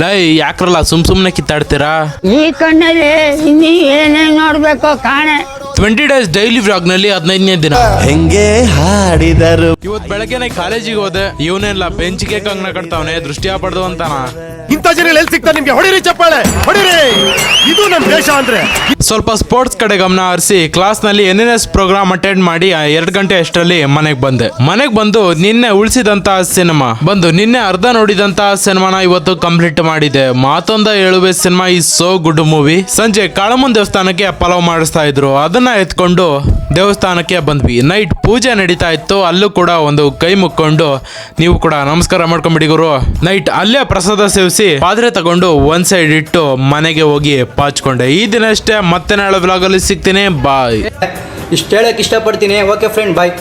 ಲೈ ಯಾಕ್ರಲ್ಲ ಸುಮ್ ಸುಮ್ನೆ ಕಿತ್ತಾಡ್ತೀರಾ? ಈ ಕಣ್ಣಲ್ಲಿ ಇನ್ನೀ ಏನೇನ್ ನೋಡ್ಬೇಕು ಕಾಣೆ. ಟ್ವೆಂಟಿ ಡೇಸ್ ಡೈಲಿ ವ್ಲಾಗ್ನಲ್ಲಿ ಹದಿನೈದನೇ ದಿನ. ಹೆಂಗೆ ಹಾಡಿದರು. ಇವತ್ ಬೆಳಗ್ಗೆನೆ ಕಾಲೇಜಿಗೆ ಹೋದೆ. ಇವನೆಲ್ಲ ಬೆಂಚ್ಗೆ ಕಂಗ್ನ ಕಟ್ತಾವನೆ ದೃಷ್ಟಿ ಆಗ್ಬಾರ್ದು ಅಂತಾನ. ಇಂಥ ಜನ ಎಲ್ಲಿ ಸಿಗ್ತಾರೆ ನಿಮ್ಗೆ ಹೊಡಿರಿ ಚಪ್ಪಾಳೆ ಹೊಡಿರಿ! ಇದು ನಮ್ ದೇಶ ಅಂದ್ರೆ. ಸ್ವಲ್ಪ ಸ್ಪೋರ್ಟ್ಸ್ ಕಡೆ ಗಮನ ಹರಿಸಿ ಕ್ಲಾಸ್ನಲ್ಲಿ N N S program attend ಮಾಡಿ ಎರಡು ಗಂಟೆ ಅಷ್ಟರಲ್ಲಿ ಮನೆಗೆ ಬಂದೆ. ಮನೆಗೆ ಬಂದು ನಿನ್ನೆ ಉಳಿಸಿದಂತಹ ಸಿನಿಮಾ ಬಂದು ನಿನ್ನೆ ಅರ್ಧ ನೋಡಿದಂತಹ ಸಿನಿಮಾನ ಇವತ್ತು ಕಂಪ್ಲೀಟ್ ಮಾಡಿದೆ. ಮಾತೊಂದ ಹೇಳುವೆ ಸಿನಿಮಾ ಈ ಸೋ ಗುಡ್ ಮೂವಿ ಸಂಜೆ ಕಾಳಮನ್ ದೇವಸ್ಥಾನಕ್ಕೆ ಪಲಾವ್ ಮಾಡಿಸ್ತಾ ಇದ್ರು. ಅದನ್ನ ಎತ್ಕೊಂಡು ದೇವಸ್ಥಾನಕ್ಕೆ ಬಂದ್ವಿ. ನೈಟ್ ಪೂಜೆ ನಡೀತಾ ಇತ್ತು ಅಲ್ಲೂ ಕೂಡ ಒಂದು ಕೈ ಮುಕ್ಕೊಂಡು ನೀವು ಕೂಡ ನಮಸ್ಕಾರ ಮಾಡ್ಕೊಂಡ್ಬಿಡಿ ಗುರು. ನೈಟ್ ಅಲ್ಲೇ ಪ್ರಸಾದ ಸೇವಿಸಿ ಪಾತ್ರೆ ತಗೊಂಡು ಒಂದ್ ಸೈಡ್ ಇಟ್ಟು ಮನೆಗೆ ಹೋಗಿ ಪಾಚ್ಕೊಂಡೆ. ಈ ದಿನ ಅಷ್ಟೇ, ಮತ್ತೆ ನಾಳೆ ಬ್ಲಾಗ್ ಅಲ್ಲಿ ಸಿಗ್ತೀನಿ. ಬಾಯ್ ಇಷ್ಟು ಹೇಳಕ್ ಇಷ್ಟಪಡ್ತೀನಿ. Okay friend bye